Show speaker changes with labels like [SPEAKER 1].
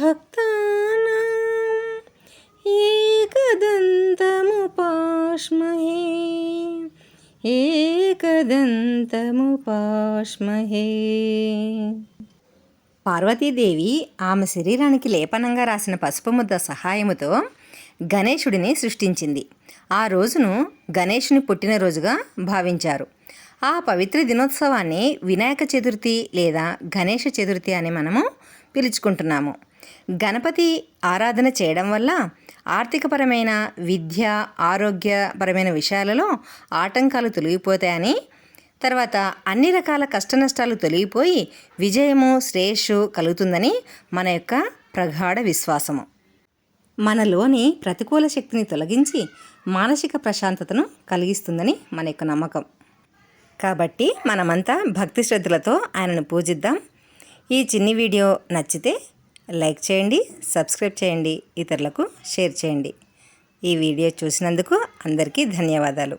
[SPEAKER 1] भक्तानाम् एकदन्तमुपाश्महे एकदन्तमुपाश्महे పార్వతీదేవి ఆమె శరీరానికి లేపనంగా రాసిన పసుపు ముద్ద సహాయముతో గణేశుడిని సృష్టించింది ఆ రోజును గణేశుని పుట్టినరోజుగా భావించారు ఆ పవిత్ర దినోత్సవాన్ని వినాయక చతుర్థి లేదా గణేష చతుర్థి అని మనము పిలుచుకుంటున్నాము గణపతి ఆరాధన చేయడం వల్ల ఆర్థికపరమైన విద్య ఆరోగ్యపరమైన విషయాలలో ఆటంకాలు తొలగిపోతాయని తర్వాత అన్ని రకాల కష్టనష్టాలు తొలగిపోయి విజయము శ్రేయస్సు కలుగుతుందని మన యొక్క ప్రగాఢ విశ్వాసము. మనలోని ప్రతికూల శక్తిని తొలగించి మానసిక ప్రశాంతతను కలిగిస్తుందని మన యొక్క నమ్మకం. కాబట్టి మనమంతా భక్తి శ్రద్ధలతో ఆయనను పూజిద్దాం. ఈ చిన్ని వీడియో నచ్చితే లైక్ చేయండి సబ్స్క్రైబ్ చేయండి ఇతరులకు షేర్ చేయండి. ఈ వీడియో చూసినందుకు అందరికీ ధన్యవాదాలు.